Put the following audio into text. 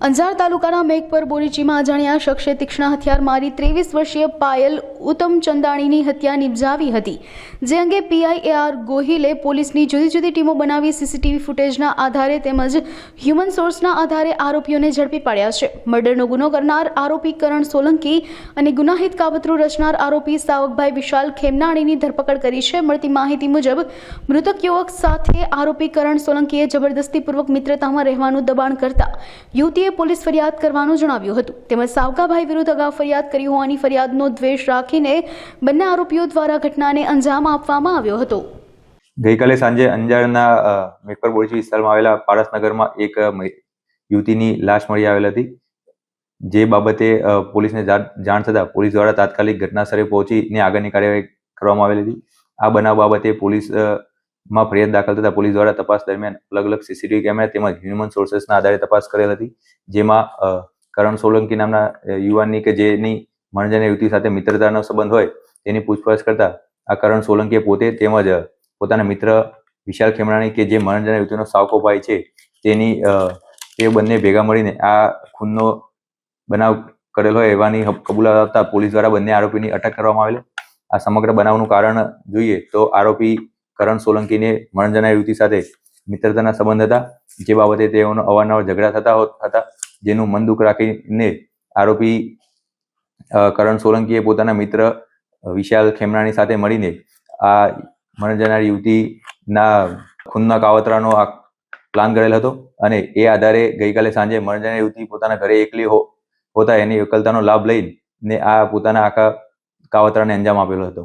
અંજાર તાલુકાના મેઘપર બોરીચીમાં અજાણ્યા શખ્સે તીક્ષ્ણ હથિયાર મારી ત્રેવીસ વર્ષીય પાયલ ઉત્તમ ચંદાણીની હત્યા નિપજાવી હતી. જે અંગે પીઆઈ આર ગોહિલે પોલીસની જુદી જુદી ટીમો બનાવી સીસીટીવી ફૂટેજના આધારે તેમજ હ્યુમન સોર્સના આધારે આરોપીઓને ઝડપી પાડ્યા છે. મર્ડરનો ગુનો કરનાર આરોપી કરણ સોલંકી અને ગુનાહિત કાવતરું રચનાર આરોપી સાવકભાઈ વિશાલ ખેમનાણીની ધરપકડ કરી છે. મળતી માહિતી મુજબ, મૃતક યુવક સાથે આરોપી કરણ સોલંકીએ જબરદસ્તીપૂર્વક મિત્રતામાં રહેવાનું દબાણ કરતા યુવતીએ પોલીસ ફરિયાદ કરવાનું જણાવ્યું હતું. તેમજ સાવકાભાઈ વિરુદ્ધ અગાઉ ફરિયાદ કરી હોવાની ફરિયાદનો દ્વેષ રાખીને બંને આરોપીઓ દ્વારા ઘટનાને અંજામ આપવામાં આવ્યો હતો. ગઈકાલે સાંજે અંજારના મેકપર બોરીચી વિસ્તારમાં આવેલા પારસનગરમાં એક યુવતીની લાશ મળી આવેલ હતી. જે બાબતે પોલીસને જાણ થતાં પોલીસ દ્વારા તાત્કાલિક ઘટના સ્થળે પહોંચીને આગળની કાર્યવાહી કરવામાં આવેલી હતી. આ બનાવ બાબતે પોલીસમાં ફરિયાદ દાખલ થતા પોલીસ દ્વારા તપાસ દરમિયાન અલગ અલગ સીસીટીવી કેમેરા તેમજ હ્યુમન સોર્સેસના આધારે તપાસ કરેલ હતી. જેમાં કરણ સોલંકી નામના યુવાનની કે જેની મણજન યુવતી સાથે મિત્રતાનો સંબંધ હોય તેની પૂછપરછ કરતા આ કરણ સોલંકીએ પોતે તેમજ પોતાના મિત્ર વિશાલ ખેમરાણી કે જે મરણજન યુવતીનો સાવકો ભાઈ છે તેની તે બંને ભેગા મળીને આ ખૂનનો બનાવ કરેલ હોય એવાની કબૂલાત આપતા પોલીસ દ્વારા બંને આરોપીની અટક કરવામાં આવેલી. આ સમગ્ર બનાવનું કારણ જોઈએ તો આરોપી કરણ સોલંકીને મણજના યુવતી સાથે મિત્રતાના સંબંધ હતા, જે બાબતે તેઓનો અવારનવાર ઝઘડા થતા હતા, જેનું મન દુઃખ રાખીને આરોપી કરણ સોલંકીએ પોતાના મિત્ર વિશાલ ખેમણાની સાથે મળીને આ મરણ જનાર યુવતીના ખૂનના કાવતરાનો આ પ્લાન કરેલ હતો અને એ આધારે ગઈકાલે સાંજે મરણ જનાર યુવતી પોતાના ઘરે એકલી હોતા એની એકલતાનો લાભ લઈને આ પોતાના આખા કાવતરાને અંજામ આપેલો હતો.